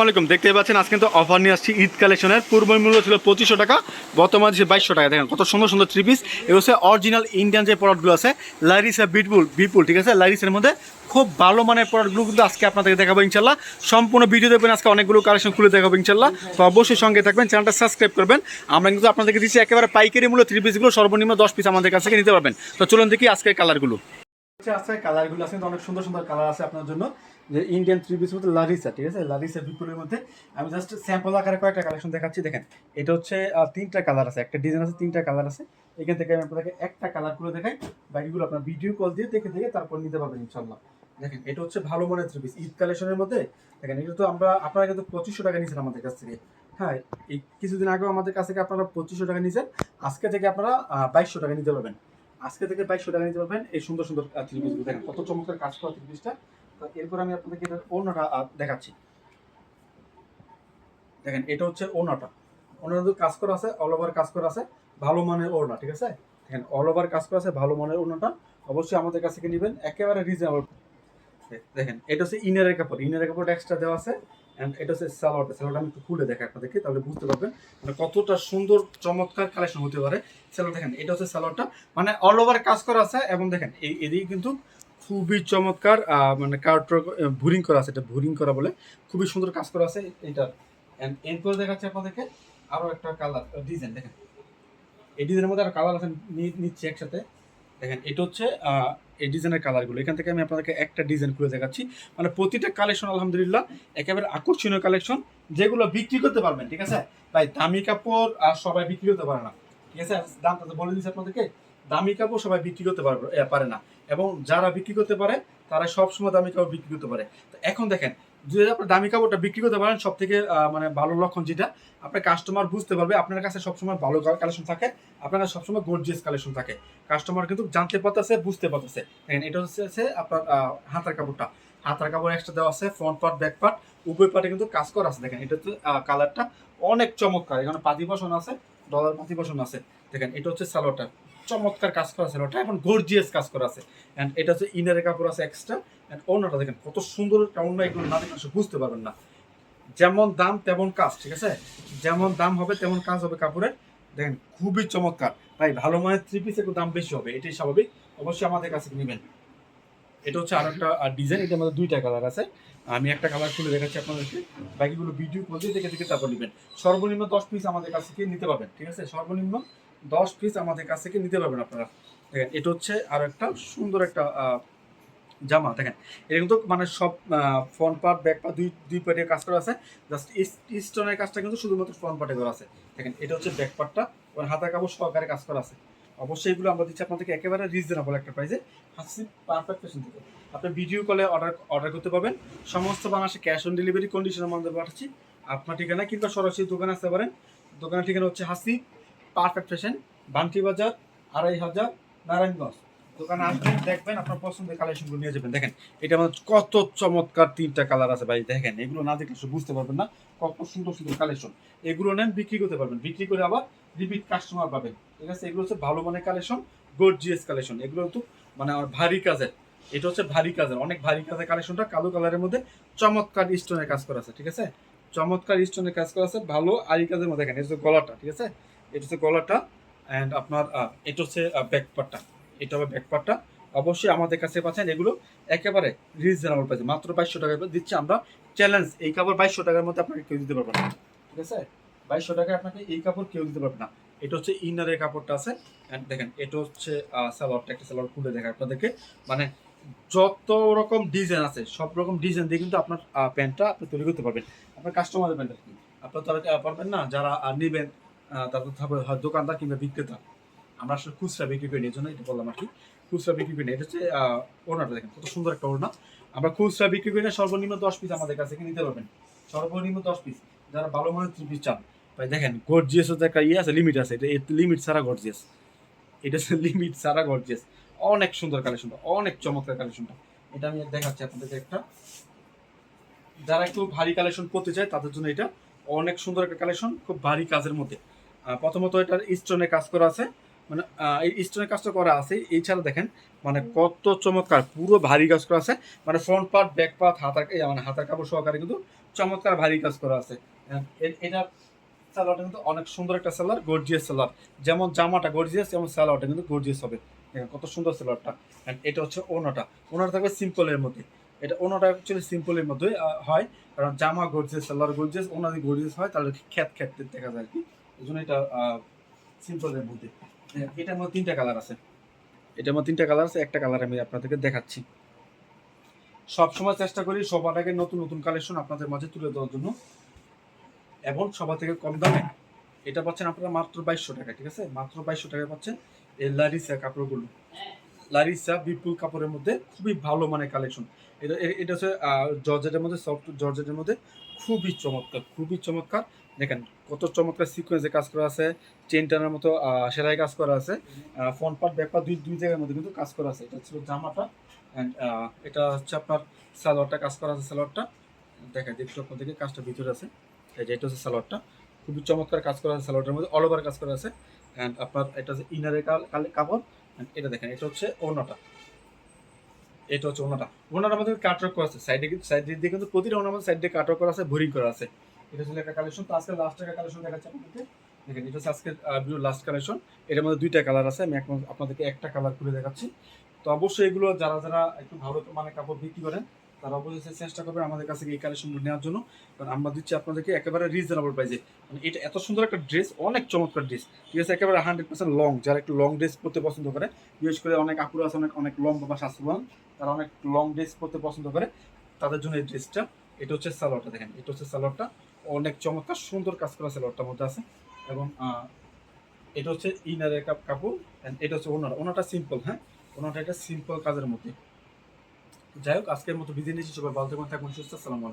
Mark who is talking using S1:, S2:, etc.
S1: আসসালামু আলাইকুম। দেখতে পাচ্ছেন আজকে কিন্তু অফার নিয়ে আসছি ঈদ কালেকশনের। পূর্ব মূল্য ছিল পঁচিশশো টাকা, বর্তমানে যে বাইশশো টাকা। দেখেন, কত সুন্দর সুন্দর থ্রি পিস এগুলো হচ্ছে অরিজিনাল ইন্ডিয়ান যে প্রোডাক্টগুলো আছে লারিসা বিটবুল বিপুল ঠিক আছে? লারিসের মধ্যে খুব ভালো মানের প্রোডাক্টগুলো কিন্তু আজকে আপনাদেরকে দেখাবো ইনশাল্লাহ সম্পূর্ণ ভিডিও দেখবেন, আজকে অনেকগুলো কালেকশন খুলে দেখাবো ইনশাল্লাহ তো অবশ্যই সঙ্গে থাকবেন চ্যানেলটা সাবস্ক্রাইব করবেন। আমরা কিন্তু আপনাদেরকে দিচ্ছি একেবারে পাইকারি মূল্য থ্রি পিসগুলো সর্বনিম্ন দশ পিস আমাদের কাছ থেকে নিতে পারবেন। তো চলুন দেখি আজকের কালারগুলো আছে কালারগুলো আছে অনেক সুন্দর সুন্দর কালার আছে আপনার জন্য। যে ইন্ডিয়ান থ্রি পিস মধ্যে লারিসা ঠিক আছে? লারিসা বিপুলের মধ্যে। আমি জাস্ট স্যাম্পল আকারে কয়েকটা কালেকশন দেখাচ্ছি। দেখেন, এটা হচ্ছে তিনটা কালার আছে। একটা ডিজাইন আছে, তিনটা কালার আছে। এখান থেকে আমি আপনাদেরকে একটা কালার করে দেখাই। বাকিগুলো আপনার ভিডিও কল দিয়ে দেখে দেখে তারপর নিতে পারবেন ইনশাল্লাহ দেখেন, এটা হচ্ছে ভালো মানের থ্রি পিস ঈদ কালেকশনের মধ্যে, দেখেন, এটা তো আমরা, আপনারা কিন্তু পঁচিশশো টাকা নিয়েছেন আমাদের কাছ থেকে। হ্যাঁ এই কিছুদিন আগেও আমাদের কাছ থেকে আপনারা পঁচিশশো টাকা নিয়েছেন। আজকে থেকে আপনারা বাইশশো টাকা নিতে পারবেন। আজকে থেকে বাইশশো টাকা নিতে পারবেন এই সুন্দর সুন্দর থ্রি পিসগুলো দেখেন কত চমৎকার কাজ করা থ্রি পিসটা তো এরপর আমি আপনাদেরকে এটার ওনাটা দেখাচ্ছি। দেখেন, এটা হচ্ছে ওনাটা ওনার কাজ করা আছে অল ওভার কাজ করা আছে, ভালো মানের ওড়না, ঠিক আছে? দেখেন অল ওভার কাজ করা আছে, ভালো মানের ওড়নাটা। অবশ্যই আমাদের কাছ থেকে নেবেন, একেবারে রিজনেবল দেখেন, এটা হচ্ছে ইনারের কাপড়। ইনারের কাপড় এক্সট্রা দেওয়া আছে। অ্যান্ড এটা হচ্ছে স্যালোয়ারটা স্যালোয়ারটা আমি একটু খুলে দেখাই আপনাদেরকে, তাহলে বুঝতে পারবেন মানে কতটা সুন্দর, চমৎকার কালেকশন হতে পারে। স্যালোয়ার দেখেন, এটা হচ্ছে স্যালোয়ারটা মানে অল ওভার কাজ করা আছে এবং দেখেন, এই এদিকে কিন্তু খুবই চমৎকার মানে কার্টর ভুরিং করা আছে। এটা ভুরিং করা বলে খুবই সুন্দর কাজ করা আছে এটা। অ্যান্ড এরপরে দেখাচ্ছে আপনাদেরকে আরও একটা কালার ডিজাইন দেখেন। এই ডিজাইনের মধ্যে আরও কালার আছে নিচ্ছি একসাথে। দেখেন, এটা হচ্ছে এই ডিজাইনের কালারগুলো। এখান থেকে আমি আপনাদেরকে একটা ডিজাইন খুলে দেখাচ্ছি। মানে প্রতিটা কালেকশন, আলহামদুলিল্লাহ, একেবারে আকর্ষণীয় কালেকশন, যেগুলো বিক্রি করতে পারবেন, ঠিক আছে? ভাই, দামি কাপড় আর সবাই বিক্রি করতে পারে না, ঠিক আছে? দাম তো বলে দিচ্ছি আপনাদেরকে। দামি কাপড় সবাই বিক্রি করতে পারবে পারে না। এবং যারা বিক্রি করতে পারে তারা সবসময় দামি কাপড় বিক্রি করতে পারে। তো এখন দেখেন, যদি আপনি দামি কাপড়টা বিক্রি করতে পারেন সব থেকে মানে ভালো লক্ষণ যেটা, আপনার কাস্টমার বুঝতে পারবে, আপনার কাছে সবসময় ভালো কালেকশন থাকে, আপনার কাছে সবসময় গর্জিয়াস কালেকশন থাকে। কাস্টমার কিন্তু জানতে পারতেছে, বুঝতে পারতেছে। দেখেন, এটা হচ্ছে আপনার হাতার কাপড়টা। হাতার কাপড় এক্সট্রা দেওয়া আছে ফ্রন্ট পার্ট ব্যাক পার্ট উভয় পার্টে কিন্তু কাজ করা আছে। দেখেন, এটা হচ্ছে কালারটা অনেক চমৎকার। এখানে পাতি বসন আছে ডলার পাতি বসন আছে। দেখেন, এটা হচ্ছে সালোয়ারটা। চমৎকার কাজ করা ওটা এখন গর্জিয়াস কাজ করা আছে। অ্যান্ড এটা হচ্ছে ইনারের কাপড় আছে এক্সট্রা অ্যান্ড অন্যটা দেখেন, কত সুন্দর অন্য এগুলো না দেখলে বুঝতে পারবেন না। যেমন দাম, তেমন কাজ, ঠিক আছে? যেমন দাম হবে, তেমন কাজ হবে কাপড়ের। দেখেন, খুবই চমৎকার। তাই ভালো মানের থ্রি পিস একটু দাম বেশি হবে, এটাই স্বাভাবিক। অবশ্যই আমাদের কাছে নেবেন। এটা হচ্ছে আর একটা ডিজাইন এটার মধ্যে দুইটা কালার আছে। আমি একটা কালার খুলে দেখাচ্ছি আপনাদেরকে। বাকিগুলো ভিডিও করে দেখে দেখে তারপর নেবেন। সর্বনিম্ন দশ পিস আমাদের কাছ থেকে নিতে পারবেন, ঠিক আছে? সর্বনিম্ন দশ পিস আমাদের কাছ থেকে নিতে পারবেন আপনারা। দেখেন, এটা হচ্ছে আর একটা সুন্দর একটা জামা। দেখেন, এটা কিন্তু মানে সব ফ্রন্ট পার্ট ব্যাক পার্ট দুই দুই পার্টের কাজ করা আছে। জাস্ট স্টোনের কাজটা কিন্তু শুধুমাত্র ফ্রন্ট পার্টে করা আছে। দেখেন, এটা হচ্ছে ব্যাক পার্টটা ওর হাতার কাপড় সহকারে কাজ করা আছে। অবশ্যই এগুলো আমরা দিচ্ছি আপনাদেরকে একেবারে রিজনেবল একটা প্রাইসে হাসি পারফেক্ট ফ্যাশন থেকে। আপনি ভিডিও কলে অর্ডার অর্ডার করতে পারবেন। সমস্ত বাংলাদেশে ক্যাশ অন ডেলিভারি কন্ডিশনের মধ্যে পাঠাচ্ছি। আপনার ঠিকানা কিংবা সরাসরি দোকানে আসতে পারেন। দোকানের ঠিকানা হচ্ছে হাসি পারফেক্ট ফ্যাশন বান্টি বাজার, আড়াই হাজার, নারায়ণগঞ্জ। দোকানে আসবেন, দেখবেন আপনার পছন্দের কালেকশনগুলো নিয়ে যাবেন। দেখেন, এটা আমার কত চমৎকার তিনটা কালার আছে ভাই। দেখেন, এগুলো না দেখলে বুঝতে পারবেন না কত সুন্দর সুন্দর কালেকশন। এগুলো নেন, বিক্রি করতে পারবেন। বিক্রি করে আবার রিপিট কাস্টমার পাবেন। ঠিক আছে, এগুলো হচ্ছে ভালো মানের কালেকশন গর্জিয়াস কালেকশন। এগুলো তো মানে আমার ভারী কাজের। এটা হচ্ছে ভারী কাজের, অনেক ভারী কাজের কালেকশনটা কালো কালারের মধ্যে চমৎকার স্টোনের কাজ করা আছে, ঠিক আছে? চমৎকার স্টোনের কাজ করা আছে, ভালো আরি কাজের মধ্যে। দেখেন এটা গলাটা, ঠিক আছে? এটা হচ্ছে গলাটা অ্যান্ড আপনার এটা হচ্ছে ব্যাক পার্টটা এটা হবে ব্যাক পার্টটা অবশ্যই আমাদের কাছে পাচ্ছেন এগুলো একেবারে রিজনেবল প্রাইসে মাত্র বাইশশো টাকা দিচ্ছি আমরা চ্যালেঞ্জ এই কাপড় বাইশশো টাকার মধ্যে আপনাকে কেউ দিতে পারবে না। ঠিক আছে? বাইশশো টাকায় আপনাকে এই কাপড় কেউ দিতে পারবে না। এটা হচ্ছে ইনারের কাপড়টা আছে। অ্যান্ড দেখেন, এটা হচ্ছে সালোয়ারটা, একটা সালোয়ার খুলে দেখা আপনাদেরকে। মানে যত রকম ডিজাইন আছে, সব রকম ডিজাইন দিয়ে কিন্তু আপনার প্যান্টটা আপনি তৈরি করতে পারবেন। আপনার কাস্টমারের প্যান্টটা আপনার তারা পারবেন না। যারা নেবেন তারপর হয় দোকানদার কিংবা বিক্রেতা। আমরা আসলে খুচরা বিক্রি করি এই জন্য এটা বললাম আর কি। খুচরা বিক্রি করি এটা হচ্ছে ওনারটা দেখেন, কত সুন্দর একটা ওড়না। আমরা খুচরা বিক্রি করি না, সর্বনিম্ন দশ পিস আমাদের কাছে নিতে পারবেন। সর্বনিম্ন দশ পিস, যারা ভালো মানের থ্রি পিস চান। ভাই, দেখেন গর্জিয়াস হচ্ছে একটা ইয়ে আছে লিমিট আছে, এটা লিমিট ছাড়া গর্জিয়াস এটা হচ্ছে লিমিট ছাড়া গর্জিয়াস অনেক সুন্দর কালেকশনটা অনেক চমৎকার কালেকশনটা এটা আমি দেখাচ্ছি আপনাদেরকে একটা। যারা একটু ভারী কালেকশন করতে চায়, তাদের জন্য এটা অনেক সুন্দর একটা কালেকশন খুব ভারী কাজের মধ্যে। প্রথমত এটার স্টোনে কাজ করা আছে। মানে এই স্টোনের কাজটা করা আছে। এছাড়া দেখেন মানে কত চমৎকার, পুরো ভারী কাজ করা আছে। মানে ফ্রন্ট পার্ট ব্যাক পার্ট হাতার মানে হাতার কাপড় সহকারে কিন্তু চমৎকার ভারী কাজ করা আছে। এটা সালোয়ারটা কিন্তু অনেক সুন্দর একটা সালোয়ার গর্জিয়াস সালোয়ার যেমন জামাটা গর্জিয়াস যেমন সালোয়ারটা কিন্তু গর্জিয়াস হবে। কত সুন্দর সালোয়ারটা অ্যান্ড এটা হচ্ছে ওনাটা ওনাটা থাকবে সিম্পলের মধ্যে। এটা ওনাটা অ্যাকচুয়ালি সিম্পলের মধ্যে হয়। কারণ জামা গর্জিয়াস সালোয়ার গর্জিয়াস ওনা যদি গর্জিয়াস হয়, তাহলে খ্যাত খ্যাত দেখা যায় আর কি। এই জন্য এটা সিম্পলের মধ্যে। হ্যাঁ, এটার মধ্যে তিনটা কালার আছে। এটার মধ্যে তিনটা কালার আছে একটা কালার আমি আপনাদেরকে দেখাচ্ছি। সবসময় চেষ্টা করি সবার আগে নতুন নতুন কালেকশন আপনাদের মাঝে তুলে দেওয়ার জন্য। এবং সবার থেকে কম দামে। এটা পাচ্ছেন আপনারা মাত্র বাইশশো টাকা ঠিক আছে? মাত্র বাইশশো টাকা পাচ্ছেন এই লারিসা কাপড়গুলো লারিসা বিপুল কাপড়ের মধ্যে খুবই ভালো মানে কালেকশন এটা এটা হচ্ছে জর্জেটের মধ্যে, সফট জর্জেটের মধ্যে খুবই চমৎকার খুবই চমৎকার। দেখেন, কত চমৎকার সিকোয়েন্সে কাজ করা আছে চেন টানার মতো সেলাই কাজ করা আছে ফ্রন্ট পার্ট ব্যাক পার্ট দুই দুই জায়গার মধ্যে কিন্তু কাজ করা আছে। এটা ছিল জামাটা অ্যান্ড এটা হচ্ছে আপনার সালোয়ারটা, কাজ করা আছে সালোয়ারটা। দেখা দেখতে আপনাদেরকে কাজটা ভিতরে আছে। এই যে, এটা হচ্ছে সালোয়ারটা। খুবই চমৎকার কাজ করা আছে সালোয়ারটার মধ্যে অল ওভার কাজ করা আছে। অ্যান্ড আপনার, এটা হচ্ছে ইনারের কাপড়। এটা দেখেন, এটা হচ্ছে ওনাটা এটা হচ্ছে ওনাটা ওনার আমাদের কাটওয়ার্ক করা আছে। সাইডে সাইডের দিকে কিন্তু প্রতিটা ওনার সাইড দিয়ে কাটওয়ার্ক করা আছে বোরিং করা আছে। এটা হচ্ছে একটা কালেকশন তো আজকে লাস্ট একটা কালেকশন দেখাচ্ছি আপনাদেরকে। দেখেন, এটা হচ্ছে আজকে ভিডিও লাস্ট কালেকশন এটার মধ্যে দুইটা কালার আছে। আমি এখন আপনাদেরকে একটা কালার খুলে দেখাচ্ছি। তো অবশ্যই এগুলো যারা যারা একটু ভালো মানে কাপড় বিক্রি করেন তারা অবশ্যই চেষ্টা করবে আমাদের কাছে এই কালেকশনগুলো নেওয়ার জন্য। কারণ আমরা দিচ্ছি আপনাদেরকে একেবারে রিজনেবল প্রাইসে মানে এটা এত সুন্দর একটা ড্রেস অনেক চমৎকার ড্রেস ঠিক আছে, একেবারে হান্ড্রেড পার্সেন্ট লং যারা একটু লং ড্রেস পরতে পছন্দ করে, বিশেষ করে অনেক আপুরা আছে, অনেক অনেক লং বা স্বাস্থ্যবান তারা অনেক লং ড্রেস পরতে পছন্দ করে, তাদের জন্য এই ড্রেসটা এটা হচ্ছে সালোয়ারটা দেখেন, এটা হচ্ছে সালোয়ারটা। অনেক চমৎকার, সুন্দর কাজ করা সালোয়ারটার মধ্যে আছে। এবং এটা হচ্ছে ইনারের কাপ কাপড়, and এটা হচ্ছে ওনার। ওনাটা সিম্পল হ্যাঁ? ওনাটা একটা সিম্পল কাজের মধ্যে। যাই হোক আজকের মতো বিজয় নিচ্ছি। সবাই ভালো থাকুন থাকুন সুস্থ আসসালামু